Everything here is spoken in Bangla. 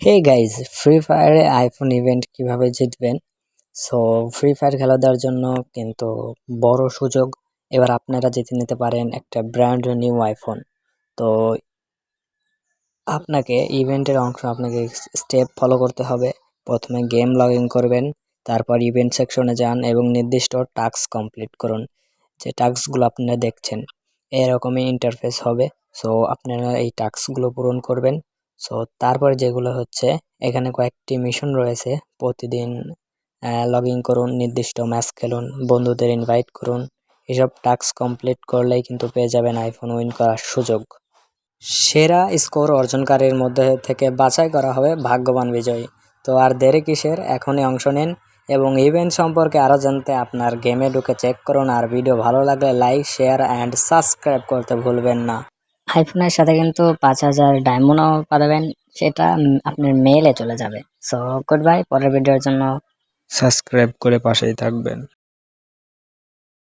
হে গাইজ ফ্রি ফায়ারে আইফোন ইভেন্ট কীভাবে জিতবেন? সো ফ্রি ফায়ার খেলা দেওয়ার জন্য কিন্তু বড় সুযোগ। এবার আপনারা জিতে নিতে পারেন একটা ব্র্যান্ড নিউ আইফোন তো, আপনাকে ইভেন্টের অংশ আপনাকে স্টেপ ফলো করতে হবে। প্রথমে গেম লগ ইন করবেন, তারপর ইভেন্ট সেকশনে যান এবং নির্দিষ্ট টাস্ক কমপ্লিট করুন। যে টাস্কগুলো আপনারা দেখছেন, এরকমই ইন্টারফেস হবে। সো আপনারা এই টাস্কগুলো পূরণ করবেন। সো তারপরে যেগুলো হচ্ছে, এখানে কয়েকটি মিশন রয়েছে। প্রতিদিন লগ ইন করুন, নির্দিষ্ট ম্যাচ খেলুন, বন্ধুদের ইনভাইট করুন। এসব টাস্ক কমপ্লিট করলেই কিন্তু পেয়ে যাবেন আইফোন উইন করার সুযোগ। সেরা স্কোর অর্জনকারীর মধ্যে থেকে বাছাই করা হবে ভাগ্যবান বিজয়ী। তো আর দেরি কিসের? এখনই অংশ নিন এবং ইভেন্ট সম্পর্কে আরও জানতে আপনার গেমে ঢুকে চেক করুন। আর ভিডিও ভালো লাগলে লাইক শেয়ার অ্যান্ড সাবস্ক্রাইব করতে ভুলবেন না। আইফোনের সাথে কিন্তু পাঁচ হাজার ডায়মন্ডও পাবেন সেটা আপনার মেলে চলে যাবে। সো গুড বাই পরের ভিডিওর জন্য। সাবস্ক্রাইব করে পাশেই থাকবেন।